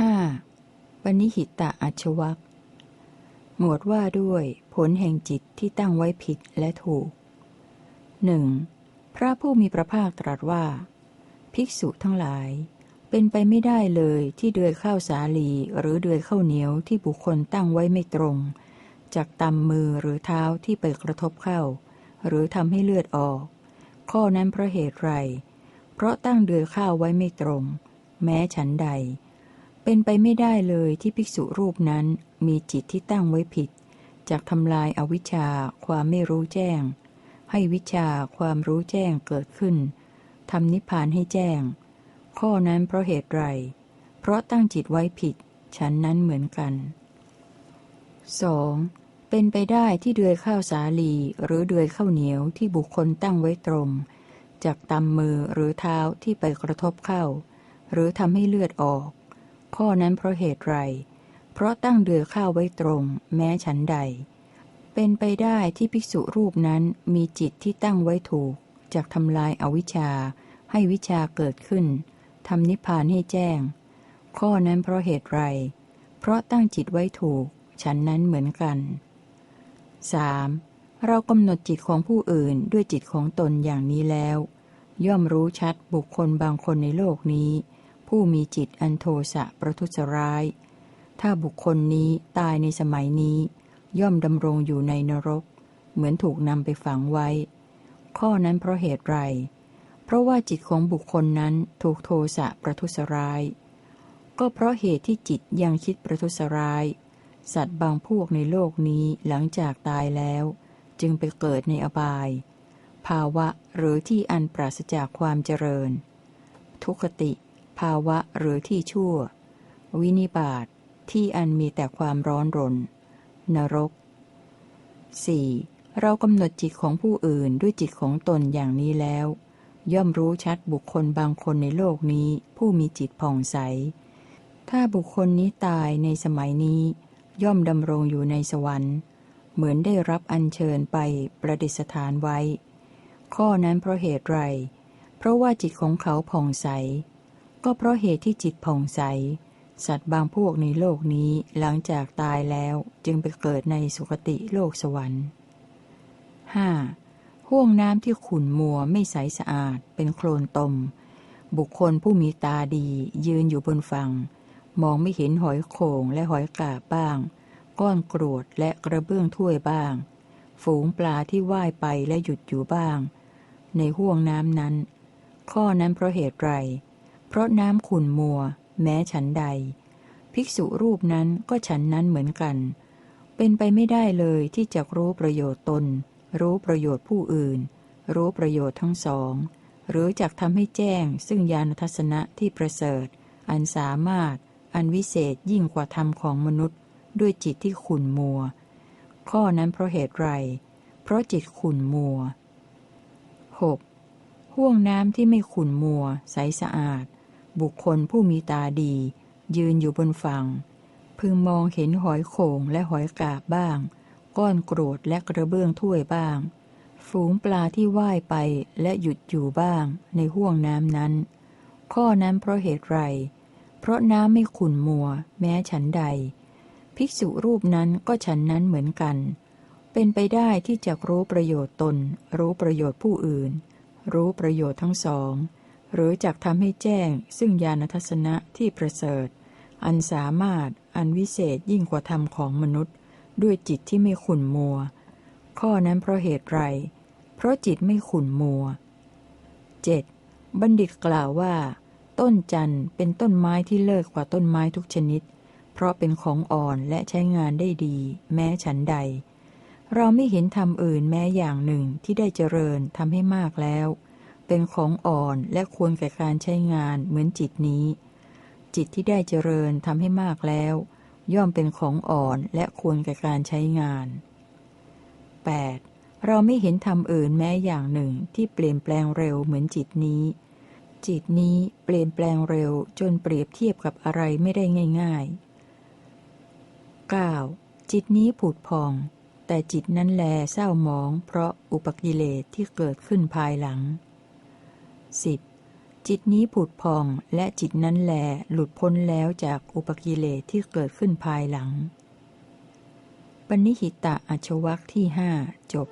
5. ปณิหิตะอัชวักหมวดว่าด้วยผลแห่งจิตที่ตั้งไว้ผิดและถูกหนึ่งพระผู้มีพระภาคตรัสว่า ภิกษุทั้งหลาย เป็นไปไม่ได้เลยที่เดือยข้าวสาลีหรือเดือยข้าวเหนียวที่บุคคลตั้งไว้ไม่ตรง จากตำมือหรือเท้าที่ไปกระทบเข้า หรือทำให้เลือดออก ข้อนั้นเพราะเหตุไร เพราะตั้งเดือยข้าวไว้ไม่ตรง แม้ฉันใด เป็นไปไม่ได้เลยที่ภิกษุรูปนั้นมีจิตที่ตั้งไว้ผิดจากทำลายอาวิชชาความไม่รู้แจ้ง ให้วิชาความรู้แจ้งเกิดขึ้นทำนิพพานให้แจ้ง ข้อนั้นเพราะเหตุไร เพราะตั้งจิตไว้ผิด ฉันนั้นเหมือนกัน 2. เป็นไปได้ที่เดือยข้าวสาลีหรือเดือยข้าวเหนียวที่บุคคลตั้งไว้ตรง จากตำมือหรือเท้าที่ไปกระทบเข้า หรือทำให้เลือดออก ข้อนั้นเพราะเหตุไร เพราะตั้งเดือข้าวไว้ตรง แม้ฉันใด เป็นไปได้ที่ภิกษุรูปนั้นมีจิตที่ตั้งไว้ถูกจากทำลายอาวิชชา ให้วิชาเกิดขึ้นทำนิพพานให้แจ้ง ข้อนั้นเพราะเหตุไร เพราะตั้งจิตไว้ถูก ฉันนั้นเหมือนกัน 3. เรากำหนดจิตของผู้อื่นด้วยจิตของตนอย่างนี้แล้ว ย่อมรู้ชัดบุคคลบางคนในโลกนี้ ผู้มีจิตอันโทสะประทุษร้าย ถ้าบุคคลนี้ตายในสมัยนี้ ย่อมดำรงอยู่ในนรก เหมือนถูกนำไปฝังไว้ ข้อนั้นเพราะเหตุไร เพราะว่าจิตของบุคคลนั้นถูกโทสะประทุษร้าย ก็เพราะเหตุที่จิตยังคิดประทุษร้าย สัตว์บางพวกในโลกนี้หลังจากตายแล้ว จึงไปเกิดในอบาย ภาวะหรือที่อันปราศจากความเจริญ ทุคติาวะหรือที่ชั่ว วินิบาตที่อันมีแต่ความร้อนรน นรก 4. เรากำหนดจิตของผู้อื่นด้วยจิตของตนอย่างนี้แล้ว ย่อมรู้ชัดบุคคลบางคนในโลกนี้ ผู้มีจิตผ่องใส ถ้าบุคคลนี้ตายในสมัยนี้ ย่อมดำรงอยู่ในสวรรค์ เหมือนได้รับอัญเชิญไปประดิษฐานไว้ ข้อนั้นเพราะเหตุไร เพราะว่าจิตของเขาผ่องใส ก็เพราะเหตุที่จิตผ่องใส สัตว์บางพวกในโลกนี้หลังจากตายแล้วจึงไปเกิดในสุคติโลกสวรรค์ 5. ห่วงน้ำที่ขุ่นมัวไม่ใสสะอาด เป็นโคลนตม บุคคลผู้มีตาดียืนอยู่บนฝั่ง มองไม่เห็นหอยโข่งและหอยกาบบ้าง ก้อนกรวดและกระเบื้องถ้วยบ้าง ฝูงปลาที่ว่ายไปและหยุดอยู่บ้าง ในห่วงน้ำนั้น ข้อนั้นเพราะเหตุไร เพราะน้ำขุ่นมัว แม้ฉันใด ภิกษุรูปนั้นก็ฉันนั้นเหมือนกัน เป็นไปไม่ได้เลยที่จะรู้ประโยชน์ตน รู้ประโยชน์ผู้อื่น รู้ประโยชน์ทั้งสอง หรือจักทำให้แจ้งซึ่งญาณทัศนะที่ประเสริฐ อันสามารถ อันวิเศษยิ่งกว่าธรรมของมนุษย์ ด้วยจิตที่ขุ่นมัว ข้อนั้นเพราะเหตุไร เพราะจิตขุ่นมัว 6. ห่วงน้ำที่ไม่ขุ่นมัว ใสสะอาด บุคคลผู้มีตาดี ยืนอยู่บนฝั่ง พึงมองเห็นหอยโข่งและหอยกาบบ้าง ก้อนกรวดและกระเบื้องถ้วยบ้าง ฝูงปลาที่ว่ายไปและหยุดอยู่บ้าง ในห่วงน้ำนั้น ข้อนั้นเพราะเหตุไร เพราะน้ำไม่ขุ่นมัว แม้ฉันใด ภิกษุรูปนั้นก็ฉันนั้นเหมือนกัน เป็นไปได้ที่จะรู้ประโยชน์ตน รู้ประโยชน์ผู้อื่น รู้ประโยชน์ทั้งสอง หรือจักทำให้แจ้ง ซึ่งญาณทัศนะที่ประเสริฐ อันสามารถอันวิเศษยิ่งกว่าธรรมของมนุษย์ ด้วยจิตที่ไม่ขุ่นมัว ข้อนั้นเพราะเหตุไร เพราะจิตไม่ขุ่นมัว 7. บัณฑิตกล่าวว่า ต้นจันทร์เป็นต้นไม้ที่เลิศกว่าต้นไม้ทุกชนิด เพราะเป็นของอ่อนและใช้งานได้ดี แม้ฉันใด เราไม่เห็นธรรมอื่นแม้อย่างหนึ่งที่ได้เจริญทำให้มากแล้ว เป็นของอ่อนและควรแก่การใช้งานเหมือนจิตนี้ จิตที่ได้เจริญทำให้มากแล้ว ย่อมเป็นของอ่อนและควรแก่การใช้งาน 8. เราไม่เห็นธรรมอื่นแม้อย่างหนึ่งที่เปลี่ยนแปลงเร็วเหมือนจิตนี้ จิตนี้เปลี่ยนแปลงเร็วจนเปรียบเทียบกับอะไรไม่ได้ง่าย ๆ 9. จิตนี้ผุดพองแต่จิตนั้นแลเศร้าหมอง เพราะอุปกิเลสที่เกิดขึ้นภายหลัง 10. จิตนี้ผุดพองและจิตนั้นแลหลุดพ้นแล้วจากอุปกิเลสที่เกิดขึ้นภายหลังปณิหิตะอัชวักที่ห้าจบ